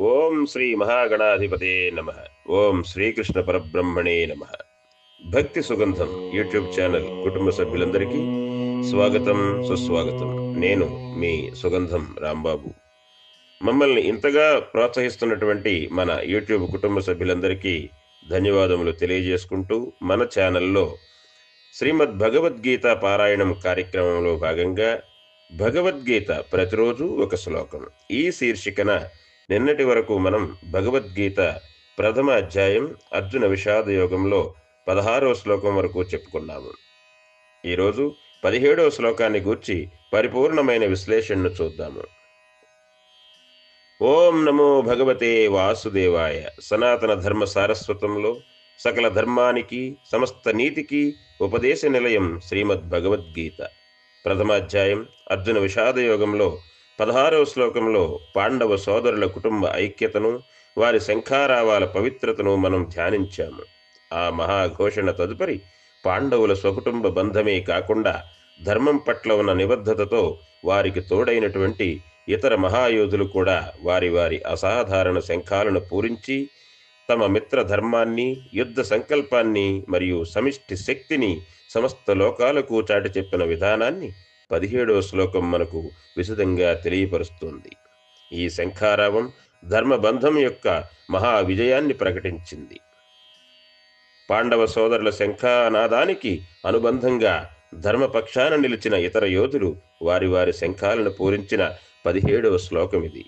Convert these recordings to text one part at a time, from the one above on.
ఓం శ్రీ మహాగణాధిపతే నమ. ఓం శ్రీకృష్ణ పరబ్రహ్మణే నమ. భక్తి సుగంధం యూట్యూబ్ ఛానల్ కుటుంబ సభ్యులందరికీ స్వాగతం సుస్వాగతం. నేను మీ సుగంధం రాంబాబు. మమ్మల్ని ఇంతగా ప్రోత్సహిస్తున్నటువంటి మన యూట్యూబ్ కుటుంబ సభ్యులందరికీ ధన్యవాదములు తెలియజేసుకుంటూ మన ఛానల్లో శ్రీమద్ భగవద్గీత పారాయణం కార్యక్రమంలో భాగంగా భగవద్గీత ప్రతిరోజు ఒక శ్లోకం. ఈ శీర్షికన నిన్నటి వరకు మనం భగవద్గీత ప్రథమ అధ్యాయం అర్జున విషాద యోగంలో పదహారవ శ్లోకం వరకు చెప్పుకున్నాము. ఈరోజు పదిహేడవ శ్లోకాన్ని గూర్చి పరిపూర్ణమైన విశ్లేషణను చూద్దాము. ఓం నమో భగవతే వాసుదేవాయ సనాతన ధర్మ సారస్వతంలో సకల ధర్మానికి సమస్త నీతికి ఉపదేశ నిలయం శ్రీమద్ భగవద్గీత ప్రథమాధ్యాయం అర్జున విషాద యోగంలో పదహారవ శ్లోకంలో పాండవ సోదరుల కుటుంబ ఐక్యతను వారి శంఖారావాల పవిత్రతను మనం ధ్యానించాము. ఆ మహాఘోషణ తదుపరి పాండవుల స్వకుటుంబ బంధమే కాకుండా ధర్మం పట్ల ఉన్న నిబద్ధతతో వారికి తోడైనటువంటి ఇతర మహాయోధులు కూడా వారి వారి అసాధారణ శంఖాలను పూరించి తమ మిత్ర ధర్మాన్ని యుద్ధ సంకల్పాన్ని మరియు సమిష్టి శక్తిని సమస్త లోకాలకు చాటి చెప్పిన విధానాన్ని పదిహేడవ శ్లోకం మనకు విశదంగా తెలియపరుస్తుంది. ఈ శంఖారావం ధర్మబంధం యొక్క మహా విజయాన్ని ప్రకటించింది. పాండవ సోదరుల శంఖానాదానికి అనుబంధంగా ధర్మపక్షాన నిలిచిన ఇతర యోధులు వారి వారి శంఖాలను పూరించిన పదిహేడవ శ్లోకం ఇది.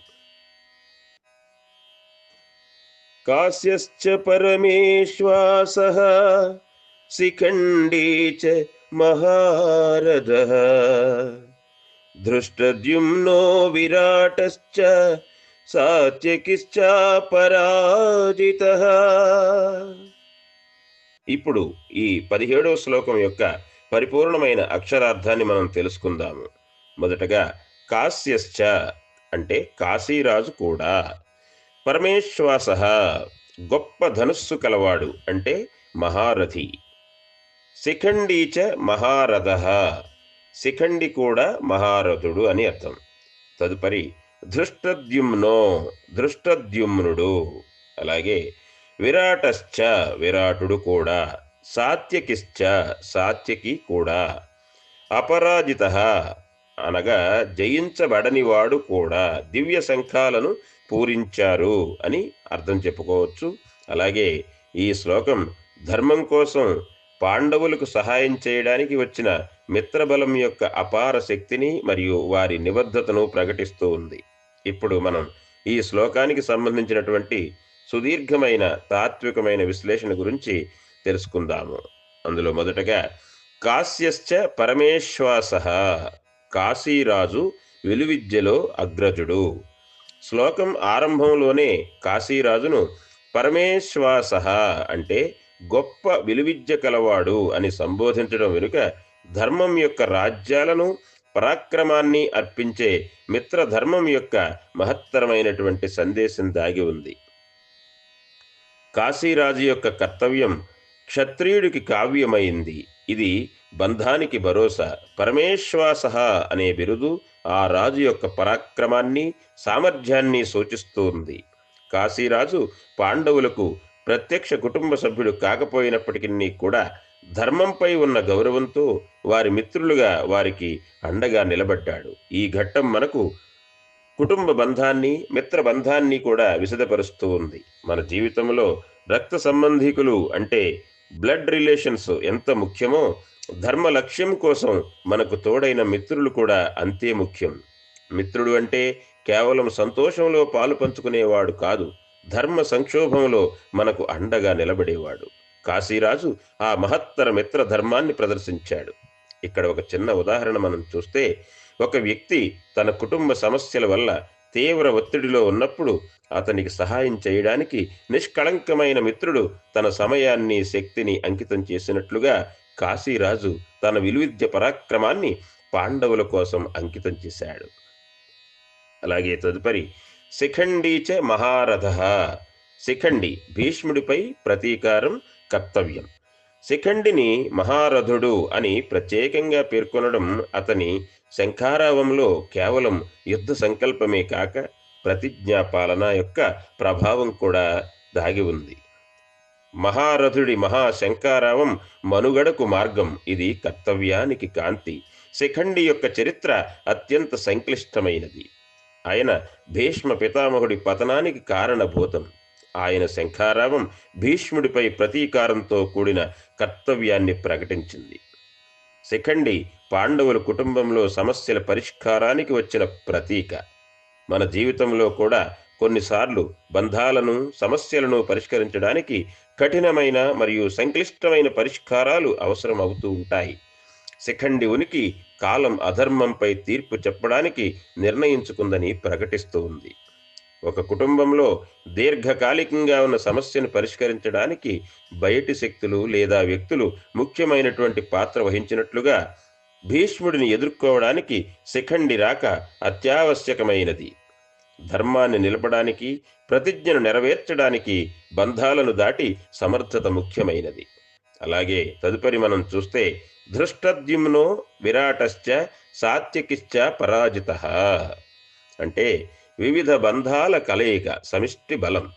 కాశ్యశ్చ పరమేశ్వాస శిఖండీ చ మహారథ. దృష్టద్యుమ్నో విరాటశ్చ సాత్యకిశ్చాపరాజిత ఇప్పుడు ఈ పదిహేడవ శ్లోకం యొక్క పరిపూర్ణమైన అక్షరార్థాన్ని మనం తెలుసుకుందాము. మొదటగా కాశ్యశ్చ అంటే కాశీరాజు కూడా. పరమేశ్వాస గొప్ప ధనుస్సు కలవాడు అంటే మహారథి. శిఖండీచ మహారథ. శిఖండి కూడా మహారథుడు అని అర్థం. తదుపరి ధృష్టద్యుమ్నో ధృష్టద్యుమ్నుడు. అలాగే విరాటశ్చ విరాటుడు కూడా. సాత్యకిశ్చ సాత్యకి కూడా. అపరాజిత అనగా జయించబడనివాడు కూడా. దివ్య శంఖాలను పూరించారు అని అర్థం చెప్పుకోవచ్చు. అలాగే ఈ శ్లోకం ధర్మం కోసం పాండవులకు సహాయం చేయడానికి వచ్చిన మిత్రబలం యొక్క అపార శక్తిని మరియు వారి నిబద్ధతను ప్రకటిస్తూ ఉంది. ఇప్పుడు మనం ఈ శ్లోకానికి సంబంధించినటువంటి సుదీర్ఘమైన తాత్వికమైన విశ్లేషణ గురించి తెలుసుకుందాము. అందులో మొదటగా కాశ్యశ్చ పరమేశ్వాస కాశీరాజు విలువిద్యలో అగ్రజుడు. శ్లోకం ఆరంభంలోనే కాశీరాజును పరమేశ్వాస అంటే గొప్ప విలువిద్య కలవాడు అని సంబోధించడం వెనుక ధర్మం యొక్క రాజ్యాలను పరాక్రమాన్ని అర్పించే మిత్రధర్మం యొక్క మహత్తరమైనటువంటి సందేశం దాగి ఉంది. కాశీరాజు యొక్క కర్తవ్యం క్షత్రియుడికి కావ్యమైంది. ఇది బంధానికి భరోసా. పరమేశ్వాస అనే బిరుదు ఆ రాజు యొక్క పరాక్రమాన్ని సామర్థ్యాన్ని సూచిస్తుంది. కాశీరాజు పాండవులకు ప్రత్యక్ష కుటుంబ సభ్యుడు కాకపోయినప్పటికీ కూడా ధర్మంపై ఉన్న గౌరవంతో వారి మిత్రులుగా వారికి అండగా నిలబడ్డాడు. ఈ ఘట్టం మనకు కుటుంబ బంధాన్ని మిత్ర బంధాన్ని కూడా విశదపరుస్తూ ఉంది. మన జీవితంలో రక్త సంబంధికులు అంటే బ్లడ్ రిలేషన్స్ ఎంత ముఖ్యమో ధర్మ లక్ష్యం కోసం మనకు తోడైన మిత్రులు కూడా అంతే ముఖ్యం. మిత్రుడు అంటే కేవలం సంతోషంలో పాలు పంచుకునేవాడు కాదు. ధర్మ సంక్షోభంలో మనకు అండగా నిలబడేవాడు. కాశీరాజు ఆ మహత్తర మిత్ర ధర్మాన్ని ప్రదర్శించాడు. ఇక్కడ ఒక చిన్న ఉదాహరణ మనం చూస్తే ఒక వ్యక్తి తన కుటుంబ సమస్యల వల్ల తీవ్ర ఒత్తిడిలో ఉన్నప్పుడు అతనికి సహాయం చేయడానికి నిష్కళంకమైన మిత్రుడు తన సమయాన్ని శక్తిని అంకితం చేసినట్లుగా కాశీరాజు తన విలువిద్య పరాక్రమాన్ని పాండవుల కోసం అంకితం చేశాడు. అలాగే తదుపరి శిఖండీచ మహారథ. శిఖండి భీష్ముడిపై ప్రతీకారం కర్తవ్యం. శిఖండిని మహారథుడు అని ప్రత్యేకంగా పేర్కొనడం అతని శంఖారావంలో కేవలం యుద్ధ సంకల్పమే కాక ప్రతిజ్ఞాపాలన యొక్క ప్రభావం కూడా దాగి ఉంది. మహారథుడి మహాశంకారావం మనుగడకు మార్గం. ఇది కర్తవ్యానికి కాంతి. శిఖండి యొక్క చరిత్ర అత్యంత సంక్లిష్టమైనది. ఆయన భీష్మ పితామహుడి పతనానికి కారణభూతం. ఆయన శంఖారావం భీష్ముడిపై ప్రతీకారంతో కూడిన కర్తవ్యాన్ని ప్రకటించింది. శిఖండి పాండవుల కుటుంబంలో సమస్యల పరిష్కారానికి వచ్చిన ప్రతీక. మన జీవితంలో కూడా కొన్నిసార్లు బంధాలను సమస్యలను పరిష్కరించడానికి కఠినమైన మరియు సంక్లిష్టమైన పరిష్కారాలు అవసరం అవుతూ ఉంటాయి. శిఖండి ఉనికి కాలం అధర్మంపై తీర్పు చెప్పడానికి నిర్ణయించుకుందని ప్రకటిస్తూ ఉంది. ఒక కుటుంబంలో దీర్ఘకాలికంగా ఉన్న సమస్యను పరిష్కరించడానికి బయటి శక్తులు లేదా వ్యక్తులు ముఖ్యమైనటువంటి పాత్ర వహించినట్లుగా భీష్ముడిని ఎదుర్కోవడానికి శిఖండి రాక అత్యావశ్యకమైనది. ధర్మాన్ని నిలపడానికి ప్రతిజ్ఞను నెరవేర్చడానికి బంధాలను దాటి సమర్థత ముఖ్యమైనది. అలాగే తదుపరి మనం చూస్తే ధృష్టద్యుమ్నో విరాటశ్చ సాత్యకిశ్చ పరాజిత. అంటే వివిధ బంధాల కలయిక సమిష్టి బలం.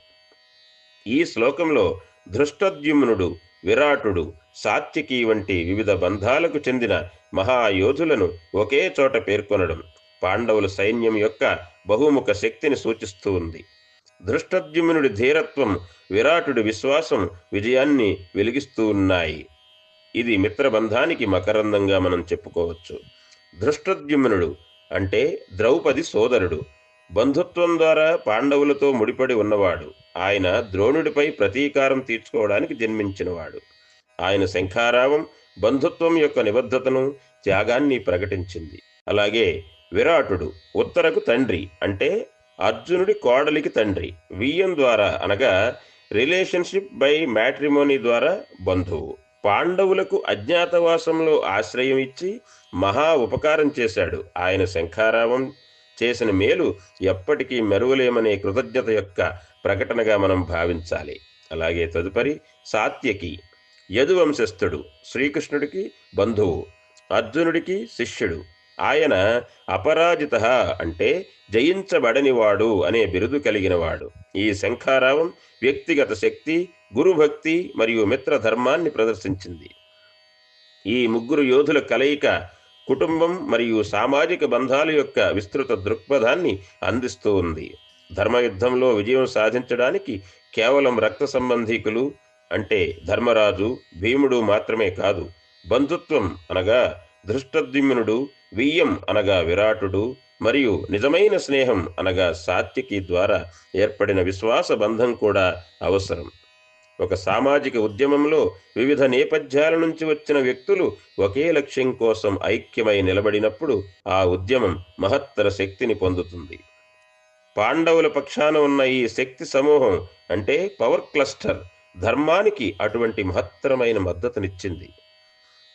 ఈ శ్లోకంలో ధృష్టద్యుమ్నుడు విరాటుడు సాత్యకి వంటి వివిధ బంధాలకు చెందిన మహాయోధులను ఒకే చోట పేర్కొనడం పాండవుల సైన్యం యొక్క బహుముఖ శక్తిని సూచిస్తూ ఉంది. ధృష్టద్యుమ్నుడి ధీరత్వం విరాటుడి విశ్వాసం విజయాన్ని వెలిగిస్తూ ఉన్నాయి. ఇది మిత్రబంధానికి మకరందంగా మనం చెప్పుకోవచ్చు. దృష్టద్యుమ్నుడు అంటే ద్రౌపది సోదరుడు. బంధుత్వం ద్వారా పాండవులతో ముడిపడి ఉన్నవాడు. ఆయన ద్రోణుడిపై ప్రతీకారం తీర్చుకోవడానికి జన్మించినవాడు. ఆయన శంఖారావం బంధుత్వం యొక్క నిబద్ధతను త్యాగాన్ని ప్రకటించింది. అలాగే విరాటుడు ఉత్తరకు తండ్రి అంటే అర్జునుడి కోడలికి తండ్రి. వియ్యం ద్వారా అనగా రిలేషన్షిప్ బై మ్యాట్రిమోనీ ద్వారా బంధువు. పాండవులకు అజ్ఞాతవాసంలో ఆశ్రయం ఇచ్చి మహా ఉపకారం చేశాడు. ఆయన శంఖారావం చేసిన మేలు ఎప్పటికీ మెరువలేమనే కృతజ్ఞత యొక్క ప్రకటనగా మనం భావించాలి. అలాగే తదుపరి సాత్యకి యదువంశస్థుడు శ్రీకృష్ణుడికి బంధువు అర్జునుడికి శిష్యుడు. ఆయన అపరాజిత అంటే జయించబడనివాడు అనే బిరుదు కలిగినవాడు. ఈ శంఖారావం వ్యక్తిగత శక్తి గురుభక్తి మరియు మిత్రధర్మాన్ని ప్రదర్శించింది. ఈ ముగ్గురు యోధుల కలయిక కుటుంబం మరియు సామాజిక బంధాల యొక్క విస్తృత దృక్పథాన్ని అందిస్తూ ఉంది. ధర్మయుద్ధంలో విజయం సాధించడానికి కేవలం రక్త సంబంధీకులు అంటే ధర్మరాజు భీముడు మాత్రమే కాదు బంధుత్వం అనగా ధృష్టద్యుమ్నుడు వియ్యం అనగా విరాటుడు మరియు నిజమైన స్నేహం అనగా సాత్యకి ద్వారా ఏర్పడిన విశ్వాస బంధం కూడా అవసరం. ఒక సామాజిక ఉద్యమంలో వివిధ నేపథ్యాల నుంచి వచ్చిన వ్యక్తులు ఒకే లక్ష్యం కోసం ఐక్యమై నిలబడినప్పుడు ఆ ఉద్యమం మహత్తర శక్తిని పొందుతుంది. పాండవుల పక్షాన ఉన్న ఈ శక్తి సమూహం అంటే పవర్ క్లస్టర్ ధర్మానికి అటువంటి మహత్తరమైన మద్దతునిచ్చింది.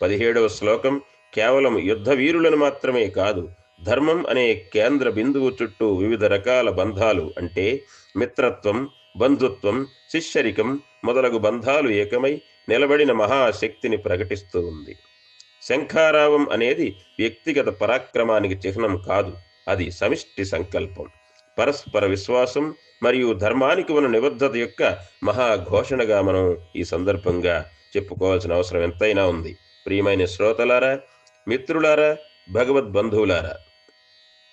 పదిహేడవ శ్లోకం కేవలం యుద్ధ వీరులను మాత్రమే కాదు ధర్మం అనే కేంద్ర బిందువు చుట్టూ వివిధ రకాల బంధాలు అంటే మిత్రత్వం బంధుత్వం శిష్యరికం మొదలగు బంధాలు ఏకమై నిలబడిన మహాశక్తిని ప్రకటిస్తూ ఉంది. శంఖారావం అనేది వ్యక్తిగత పరాక్రమానికి చిహ్నం కాదు అది సమిష్టి సంకల్పం. పరస్పర విశ్వాసం మరియు ధర్మానికి ఉన్న నిబద్ధత యొక్క మహాఘోషణగా మనం ఈ సందర్భంగా చెప్పుకోవాల్సిన అవసరం ఎంతైనా ఉంది. ప్రియమైన శ్రోతలారా మిత్రులారా భగవద్ బంధువులారా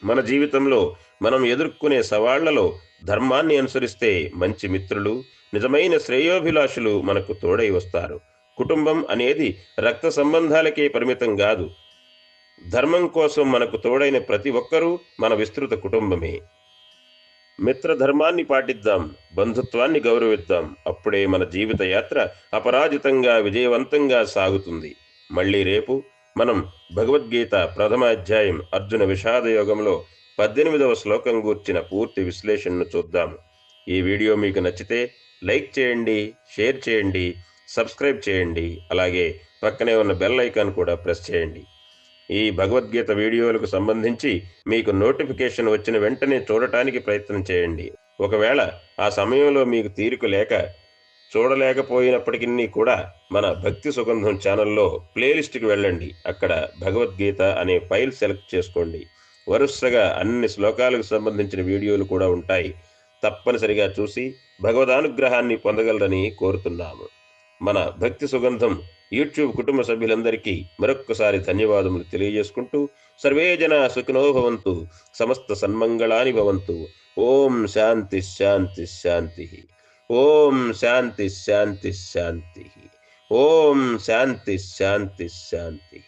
మన జీవితంలో మనం ఎదుర్కొనే సవాళ్ళలో ధర్మాన్ని అనుసరిస్తే మంచి మిత్రులు నిజమైన శ్రేయోభిలాషులు మనకు తోడై వస్తారు. కుటుంబం అనేది రక్త సంబంధాలకే పరిమితం కాదు. ధర్మం కోసం మనకు తోడైన ప్రతి ఒక్కరూ మన విస్తృత కుటుంబమే. మిత్రధర్మాన్ని పాటిద్దాం బంధుత్వాన్ని గౌరవిద్దాం. అప్పుడే మన జీవిత యాత్ర అపరాజితంగా విజయవంతంగా సాగుతుంది. మళ్ళీ రేపు మనం భగవద్గీత ప్రథమ అధ్యాయం అర్జున విషాద యోగంలో పద్దెనిమిదవ శ్లోకం గూర్చిన పూర్తి విశ్లేషణను చూద్దాము. ఈ వీడియో మీకు నచ్చితే లైక్ చేయండి షేర్ చేయండి సబ్స్క్రైబ్ చేయండి అలాగే పక్కనే ఉన్న బెల్ ఐకాన్ కూడా ప్రెస్ చేయండి. ఈ భగవద్గీత వీడియోలకు సంబంధించి మీకు నోటిఫికేషన్ వచ్చిన వెంటనే చూడటానికి ప్రయత్నం చేయండి. ఒకవేళ ఆ సమయంలో మీకు తీరిక లేక చూడలేకపోయినప్పటికీ కూడా మన భక్తి సుగంధం ఛానల్లో ప్లేలిస్ట్కి వెళ్ళండి. అక్కడ భగవద్గీత అనే ఫైల్ సెలెక్ట్ చేసుకోండి. వరుసగా అన్ని శ్లోకాలకు సంబంధించిన వీడియోలు కూడా ఉంటాయి. తప్పనిసరిగా చూసి భగవదానుగ్రహాన్ని పొందగలరని కోరుతున్నాము. మన భక్తి సుగంధం యూట్యూబ్ కుటుంబ సభ్యులందరికీ మరొక్కసారి ధన్యవాదములు తెలియజేసుకుంటూ సర్వే జన సుఖినో భవంతు సమస్త సన్మంగళాని భవంతు. ఓం శాంతి శాంతి శాంతి. ఓం శాంతి శాంతి శాంతి ఓం శాంతి శాంతి శాంతి